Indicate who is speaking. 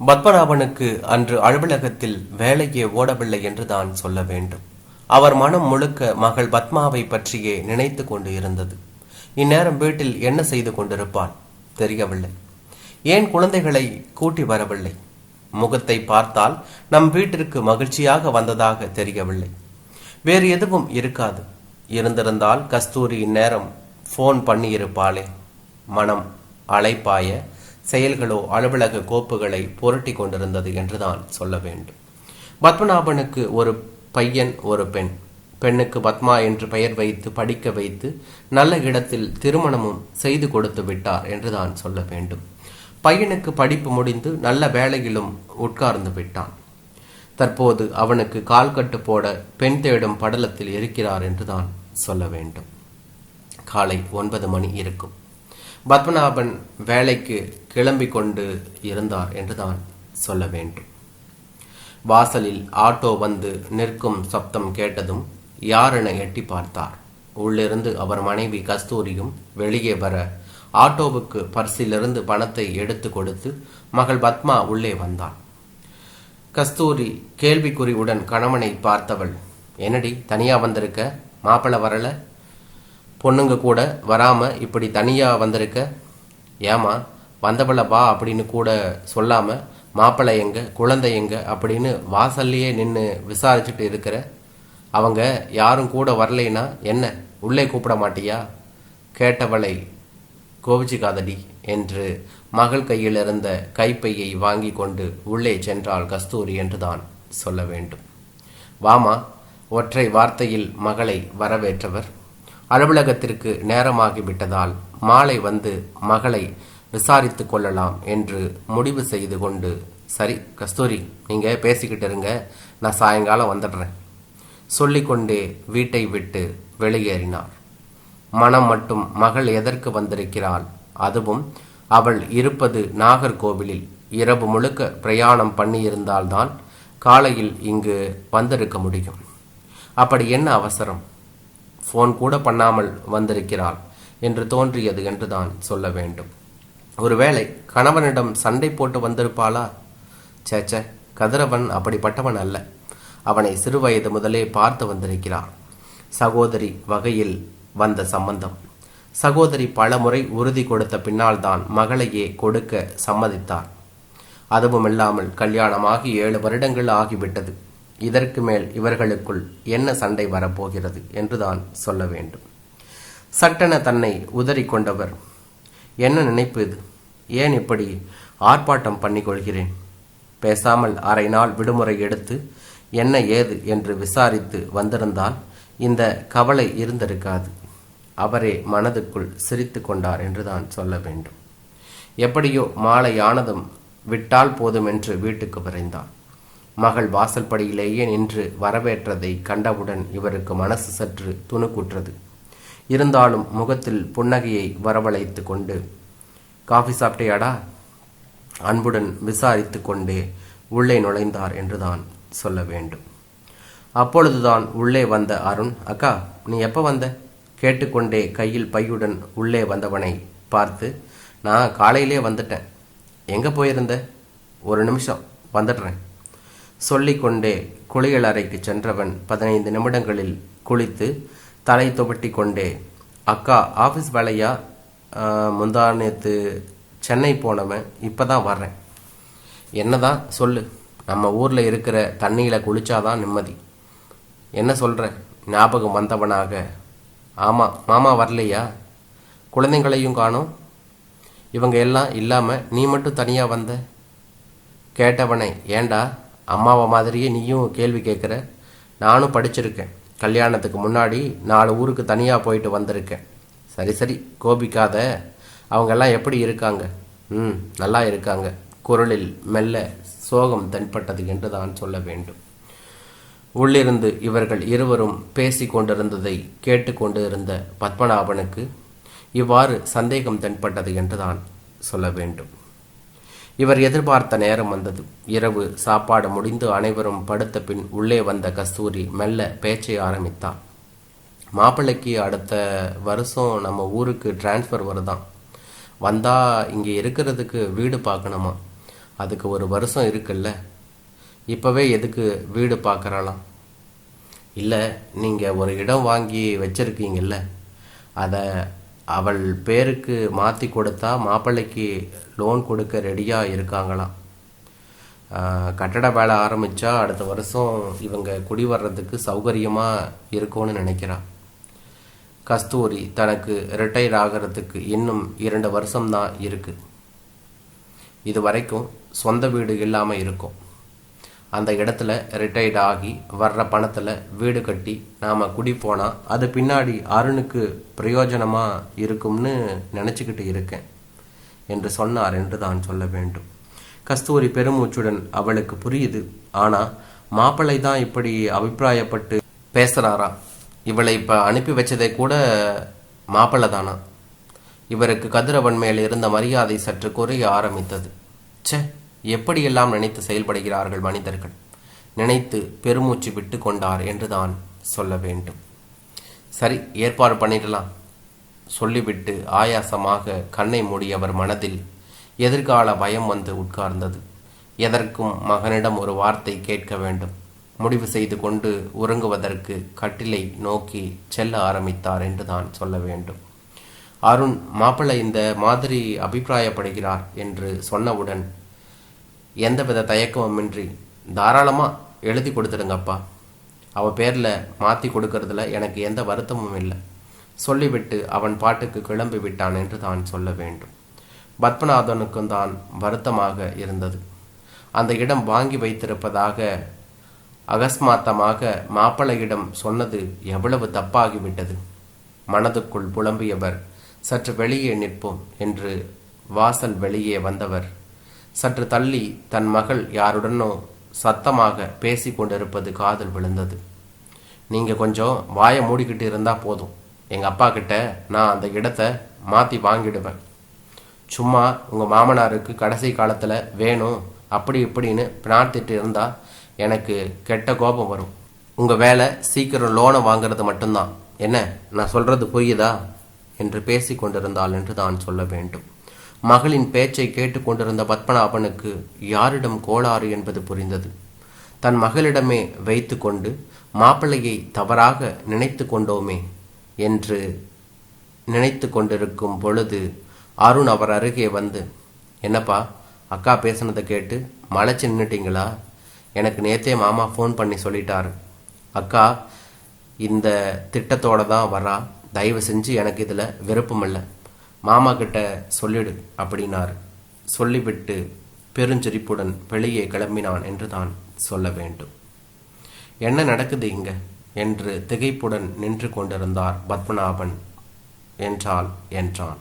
Speaker 1: பத்மநாபனுக்கு அன்று அலுவலகத்தில் வேலையே ஓடவில்லை என்று தான் சொல்ல வேண்டும். அவர் மனம் முழுக்க மகள் பத்மாவை பற்றியே நினைத்து கொண்டு இருந்தது. இந்நேரம் வீட்டில் என்ன செய்து கொண்டிருப்பான்? தெரியவில்லை. ஏன் குழந்தைகளை கூட்டி வரவில்லை? முகத்தை பார்த்தால் நம் வீட்டிற்கு மகிழ்ச்சியாக வந்ததாக தெரியவில்லை. வேறு எதுவும் இருக்காது. இருந்திருந்தால் கஸ்தூரி இந்நேரம் ஃபோன் பண்ணியிருப்பாளே. மனம் அலைப்பாய செயல்களோ அலுவலக கோப்புகளை புரட்டி கொண்டிருந்தது என்றுதான் சொல்ல வேண்டும். பத்மநாபனுக்கு ஒரு பையன் ஒரு பெண். பெண்ணுக்கு பத்மா என்று பெயர் வைத்து படிக்க வைத்து நல்ல இடத்தில் திருமணமும் செய்து கொடுத்து விட்டார் என்றுதான் சொல்ல வேண்டும். பையனுக்கு படிப்பு முடிந்து நல்ல வேலையிலும் உட்கார்ந்து விட்டான். தற்போது அவனுக்கு கால்கட்டு போட பெண் தேடும் படலத்தில் இருக்கிறார் என்றுதான் சொல்ல வேண்டும். காலை ஒன்பது மணி இருக்கும். பத்மநாபன் வேலைக்கு கிளம்பி கொண்டு இருந்தார் என்றுதான் சொல்ல வேண்டும். வாசலில் ஆட்டோ வந்து நிற்கும் சப்தம் கேட்டதும் யாரென எட்டி பார்த்தார். உள்ளிருந்து அவர் மனைவி கஸ்தூரியும் வெளியே வர ஆட்டோவுக்கு பர்சிலிருந்து பணத்தை எடுத்து கொடுத்து மகள் பத்மா உள்ளே வந்தாள். கஸ்தூரி கேள்விக்குறியுடன் கணவனை பார்த்தவள் என்னடி தனியா வந்திருக்க? மாப்பிள்ளை வரல? பொண்ணுங்க கூட வராமல் இப்படி தனியாக வந்திருக்க? ஏமா வந்தபல வா அப்படின்னு கூட சொல்லாமல் மாப்பிள்ளை எங்க குழந்தை எங்க அப்படின்னு வாசல்லையே நின்று விசாரிச்சுட்டு இருக்கிற? அவங்க யாரும் கூட வரலைன்னா என்ன உள்ளே கூப்பிட மாட்டியா? கேட்டவளை கோபிச்சிக்காதடி என்று மகள் கையில் இருந்த கைப்பையை வாங்கி கொண்டு உள்ளே சென்றாள் கஸ்தூரி என்றுதான் சொல்ல வேண்டும். வாமா ஒற்றை வார்த்தையில் மகளை வரவேற்றவர் அலுவலகத்திற்கு நேரமாகிவிட்டதால் மாலை வந்து மகளை விசாரித்து கொள்ளலாம் என்று முடிவு செய்து கொண்டு சரி கஸ்தூரி நீங்கள் பேசிக்கிட்டு இருங்க நான் சாயங்காலம் வந்துடுறேன். சொல்லிக்கொண்டே வீட்டை விட்டு வெளியேறினார். மனம் மட்டும் மகள் எதற்கு வந்திருக்கிறாள்? அதுவும் அவள் இருப்பது நாகர்கோவிலில் இரவு முழுக்க பிரயாணம் பண்ணியிருந்தால்தான் காலையில் இங்கு வந்திருக்க முடியும். அப்படி என்ன அவசரம்? ஃபோன் கூட பண்ணாமல் வந்திருக்கிறாள் என்று தோன்றியது என்றுதான் சொல்ல வேண்டும். ஒருவேளை கணவனிடம் சண்டை போட்டு வந்திருப்பாளா? சேச்சே கதிரவன் அப்படிப்பட்டவன் அல்ல. அவனை சிறுவயது முதலே பார்த்து வந்திருக்கிறார் சகோதரி வகையில் வந்த சம்பந்தம். சகோதரி பலமுறை உறுதி கொடுத்த பின்னால்தான் மகளையே கொடுக்க சம்மதித்தார் அதுவும் இல்லாமல் கல்யாணமாகி ஏழு வருடங்கள் ஆகிவிட்டது. இதற்கு மேல் இவர்களுக்குள் என்ன சண்டை வரப்போகிறது என்றுதான் சொல்ல வேண்டும். சட்டென தன்னை உதறி கொண்டவர் என்ன நினைப்பு இது? ஏன் இப்படி ஆர்ப்பாட்டம் பண்ணிக்கொள்கிறேன்? பேசாமல் அரை நாள் விடுமுறை எடுத்து என்ன ஏது என்று விசாரித்து வந்திருந்தால் இந்த கவலை இருந்திருக்காது. அவரே மனதுக்குள் சிரித்து கொண்டார் என்றுதான் சொல்ல வேண்டும். எப்படியோ மாலை ஆனதும் விட்டால் போதும் என்று வீட்டுக்கு விரைந்தான். மகள் வாசல்படியிலேயே நின்று வரவேற்றதை கண்டவுடன் இவருக்கு மனசு சற்று துணுக்குற்றது. இருந்தாலும் முகத்தில் புன்னகையை வரவழைத்து கொண்டு காஃபி சாப்பிட்டியாடா? அன்புடன் விசாரித்து கொண்டே உள்ளே நுழைந்தார் என்றுதான் சொல்ல வேண்டும். அப்பொழுதுதான் உள்ளே வந்த அருண் அக்கா நீ எப்போ வந்த? கேட்டுக்கொண்டே கையில் பையுடன் உள்ளே வந்தவனை பார்த்து நான் காலையிலே வந்துட்டேன். எங்கே போயிருந்த? ஒரு நிமிஷம் வந்துடுறேன். சொல்லிக்கொண்டே குளியல் அறைக்கு சென்றவன் பதினைந்து நிமிடங்களில் குளித்து தலை துவட்டி கொண்டே அக்கா ஆஃபீஸ் வேலையா? ஆஹ், முந்தா சென்னை போனவன் இப்போ தான் வர்றேன். என்னதான் சொல்லு. நம்ம ஊரில் இருக்கிற தண்ணியில் குளிச்சாதான் நிம்மதி. என்ன சொல்கிற ஞாபகம் வந்தவனாக. ஆமாம் மாமா வரலையா? குழந்தைங்களையும் காணும். இவங்க எல்லாம் இல்லாமல் நீ மட்டும் தனியாக வந்த? கேட்டவனை ஏண்டா? அம்மாவை மாதிரியே நீயும் கேள்வி கேட்குற. நானும் படிச்சிருக்கேன். கல்யாணத்துக்கு முன்னாடி நாலு ஊருக்கு தனியாக போயிட்டு வந்திருக்கேன். சரி சரி கோபிக்காத. அவங்கெல்லாம் எப்படி இருக்காங்க? ம் நல்லா இருக்காங்க. குரலில் மெல்ல சோகம் தென்பட்டது என்று தான் சொல்ல வேண்டும். உள்ளிருந்து இவர்கள் இருவரும் பேசி கொண்டிருந்ததை கேட்டுக்கொண்டு இருந்த பத்மநாபனுக்கு இவ்வாறு சந்தேகம் தென்பட்டது என்று தான் சொல்ல வேண்டும். இவர் எதிர்பார்த்த நேரம் வந்தது. இரவு சாப்பாடு முடிந்து அனைவரும் படுத்த பின் உள்ளே வந்த கஸ்தூரி மெல்ல பேச்சை ஆரம்பித்தார் மாப்பிள்ளைக்கு அடுத்த வருஷம் நம்ம ஊருக்கு டிரான்ஸ்ஃபர் வருதான். வந்தால் இங்கே இருக்கிறதுக்கு வீடு பார்க்கணுமா? அதுக்கு ஒரு வருஷம் இருக்குல்ல. இப்போவே எதுக்கு வீடு பார்க்குறாளாம்? இல்லை நீங்கள் ஒரு இடம் வாங்கி வச்சுருக்கீங்கல்ல. அதை அவள் பேருக்கு மாற்றி கொடுத்தா மாப்பிள்ளைக்கு லோன் கொடுக்க ரெடியாக இருக்காங்களாம். கட்டட வேலை ஆரம்பித்தா அடுத்த வருஷம் இவங்க குடி வர்றதுக்கு சௌகரியமாக இருக்கும்னு நினைக்கிறான். கஸ்தூரி தனக்கு ரிட்டையர் ஆகிறதுக்கு இன்னும் இரண்டு வருஷம்தான் இருக்குது இது வரைக்கும் சொந்த வீடு இல்லாமல் இருக்கும். அந்த இடத்துல ரிட்டையர்ட் ஆகி வர்ற பணத்தில் வீடு கட்டி நாம் குடி போனால் அது பின்னாடி அருணுக்கு பிரயோஜனமாக இருக்கும்னு நினச்சிக்கிட்டு இருக்கேன் என்று சொன்னார் என்று தான் சொல்ல வேண்டும். கஸ்தூரி பெருமூச்சுடன் அவளுக்கு புரியுது. ஆனால் மாப்பிள்ளை தான் இப்படி அபிப்பிராயப்பட்டு பேசுகிறாரா இவளை இப்போ அனுப்பி வச்சதை கூட மாப்பிள்ளை தானா? இவருக்கு கதிரவன் மேல் இருந்த மரியாதை சற்று குறைய ஆரம்பித்தது. ச்சே எப்படியெல்லாம் நினைத்து செயல்படுகிறார்கள் மனிதர்கள்? நினைத்து பெருமூச்சு விட்டு கொண்டார் என்றுதான் சொல்ல வேண்டும். சரி ஏற்பாடு பண்ணிடலாம். சொல்லிவிட்டு ஆயாசமாக கண்ணை மூடியவர் மனதில் எதிர்கால பயம் வந்து உட்கார்ந்தது. எதற்கும் மகனிடம் ஒரு வார்த்தை கேட்க வேண்டும். முடிவு செய்து கொண்டு உறங்குவதற்கு கட்டிலை நோக்கி செல்ல ஆரம்பித்தார் என்று தான் சொல்ல வேண்டும். அருண் மாப்பிள்ளை இந்த மாதிரி அபிப்பிராயப்படுகிறார் என்று சொன்னவுடன் எந்தவித தயக்கமுமின்றி தாராளமாக எழுதி கொடுத்துடுங்கப்பா. அவ பேரில் மாற்றி கொடுக்கறதுல எனக்கு எந்த வருத்தமும் இல்லை. சொல்லிவிட்டு அவன் பாட்டுக்கு கிளம்பி விட்டான் என்று தான் சொல்ல வேண்டும். பத்மநாதனுக்கும் தான் வருத்தமாக இருந்தது. அந்த இடம் வாங்கி வைத்திருப்பதாக அகஸ்மாத்தமாக மாப்பிள்ளையிடம் சொன்னது எவ்வளவு தப்பாகிவிட்டது. மனதுக்குள் புலம்பியவர் சற்று வெளியே நிற்போம் என்று வாசல் வெளியே வந்தவர் சற்று தள்ளி தன் மகள் யாருடனோ சத்தமாக பேசிக் கொண்டிருப்பது காதில் விழுந்தது. நீங்க கொஞ்சம் வாயை மூடிக்கிட்டு இருந்தா போதும். எங்க அப்பா கிட்ட நான் அந்த இடத்த மாத்தி வாங்கிடுவேன். சும்மா உங்க மாமனாருக்கு கடைசி காலத்துல வேணும் அப்படி இப்படின்னு பிரார்த்திட்டு இருந்தா எனக்கு கெட்ட கோபம் வரும். உங்க வேலை சீக்கிரம் லோனை வாங்குறது மட்டும்தான். என்ன நான் சொல்றது புரியுதா? என்று பேசி கொண்டிருந்தாள் என்று தான் சொல்ல வேண்டும். மகளின் பேச்சை கேட்டுக்கொண்டிருந்த பத்மநாபனுக்கு யாரிடம் கோளாறு என்பது புரிந்தது. தன் மகளிடமே வைத்துக்கொண்டு மாப்பிள்ளையை தவறாக நினைத்து கொண்டோமே என்று நினைத்து கொண்டிருக்கும் பொழுது அருண் அவர் அருகே வந்து என்னப்பா அக்கா பேசுனதை கேட்டு மலைச்சு நின்னுட்டீங்களா? எனக்கு நேத்தே மாமா ஃபோன் பண்ணி சொல்லிட்டாரு. அக்கா இந்த திட்டத்தோட தான் வரா தயவு செஞ்சு எனக்கு இதில் விருப்பமில்லை. மாமா கிட்ட சொல்லிடு அப்படின்னார். சொல்லிவிட்டு பெருஞ்சிரிப்புடன் வெளியே கிளம்பினான் என்று தான் சொல்ல வேண்டும். என்ன நடக்குது இங்க? என்று திகைப்புடன் நின்று கொண்டிருந்தார் பத்மநாபன். என்றால் என்றான்.